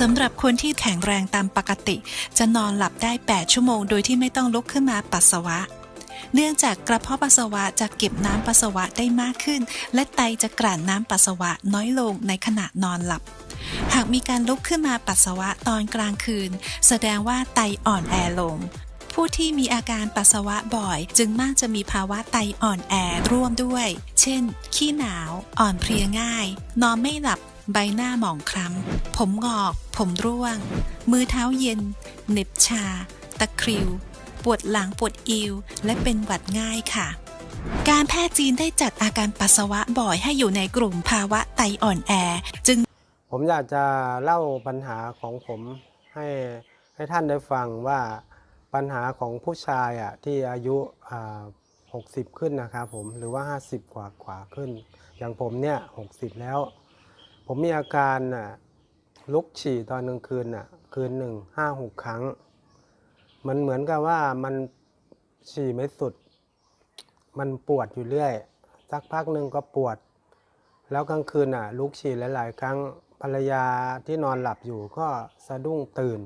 สำหรับคนที่แข็งแรงตามปกติ จะนอนหลับได้ 8 ชั่วโมง โดยที่ไม่ต้องลุกขึ้นมาปัสสาวะ เนื่องจากกระเพาะปัสสาวะจะเก็บน้ำปัสสาวะได้มากขึ้น และไตจะกลั่นน้ำปัสสาวะน้อยลงในขณะนอนหลับ หากมีการลุกขึ้นมาปัสสาวะตอนกลางคืน แสดงว่าไตอ่อนแอลงผู้ที่มีอาการปัสสาวะบ่อย จึงมักจะมีภาวะไตอ่อนแอร่วมด้วย เช่น ขี้หนาว อ่อนเพลียง่าย นอนไม่หลับ ใบหน้าหมองคล้ำ ผมงอก ผมร่วง มือเท้าเย็นเหน็บชา ตะคริว ปวดหลังปวดอิว และเป็นหวัดง่ายค่ะ การแพทย์จีนได้จัดอาการปัสสาวะบ่อยให้อยู่ในกลุ่มภาวะไตอ่อนแอ จึง ผมอยากจะเล่าปัญหาของผมให้ให้ท่านได้ฟังว่าปัญหาของผู้ชายอะที่อายุอ่า60 ขึ้นนะครับผมหรือว่า 50 กว่ากว่าขึ้น อย่างผมเนี่ย 60 แล้ว ผมมีอาการอะลุกฉี่ตอนกลางคืนอะคืนหนึ่งห้าหกครั้ง มันเหมือนกับว่ามันฉี่ไม่สุด มันปวดอยู่เรื่อย สักพักหนึ่งก็ปวด แล้วกลางคืนอะลุกฉี่หลาย ๆ ครั้งภรรยาที่นอนหลับอยู่ก็สะดุ้งตื่น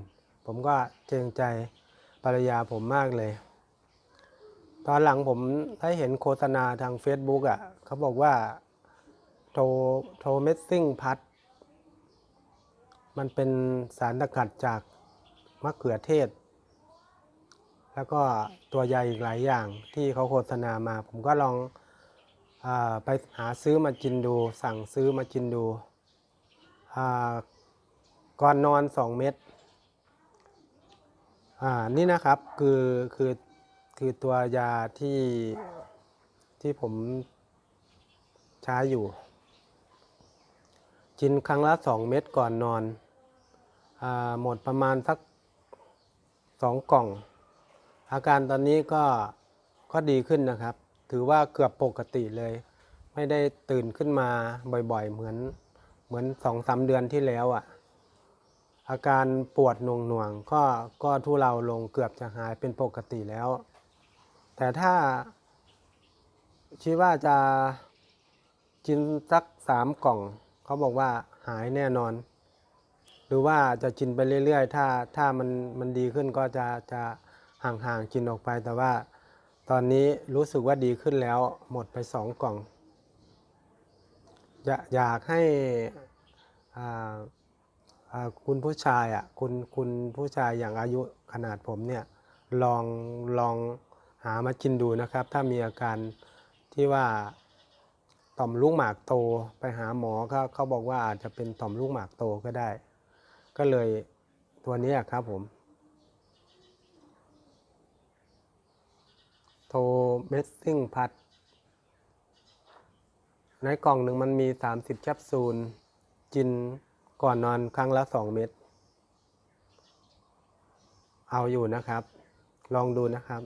ผมก็เกรงใจภรรยาผมมากเลย ตอนหลังผมได้เห็นโฆษณาทาง Facebook อะเขาบอกว่า ทโทเมสซิ่งพัด มันเป็นสารสกัดจากมะเขือเทศ แล้วก็ตัวใยอีกหลายอย่างที่เขาโฆษณามา ผมก็ลองอไปหาซื้อมากินดู สั่งซื้อมากินดู ก่อนนอน 2 เม็ดนี่นะครับคือคือคือตัวยาที่ที่ผมใช้อยู่ กินครั้งละ 2 เม็ดก่อนนอนอหมดประมาณสัก 2 กล่อง อาการตอนนี้ก็ก็ดีขึ้นนะครับ ถือว่าเกือบปกติเลย ไม่ได้ตื่นขึ้นมาบ่อยๆ เหมือนเหมือนสองสามเดือนที่แล้วอะ่ะ อาการปวดหน่วงๆก็ก็ทุเลาลงเกือบจะหายเป็นปกติแล้ว แต่ถ้าคิดว่าจะกินสักสามกล่อง เขาบอกว่าหายแน่นอน หรือว่าจะกินไปเรื่อย ๆ ถ้าถ้ามันมันดีขึ้นก็จะจะห่างๆกินออกไป แต่ว่าตอนนี้รู้สึกว่าดีขึ้นแล้วหมดไปสองกล่อง อยากอยากให้คุณผู้ชายอะคุณคุณผู้ชายอย่างอายุขนาดผมเนี่ยลองลองหามากินดูนะครับ ถ้ามีอาการที่ว่า ต่อมลูกหมากโตไปหาหมอเขาเขาบอกว่าอาจจะเป็นต่อมลูกหมากโตก็ได้ ก็เลยตัวนี้ครับผม โทเมสซิ่งพัด ในกล่องหนึ่งมันมี 30แคปซูลกินก่อนนอนครั้งละ 2 เม็ดเอาอยู่นะครับ ลองดูนะครับ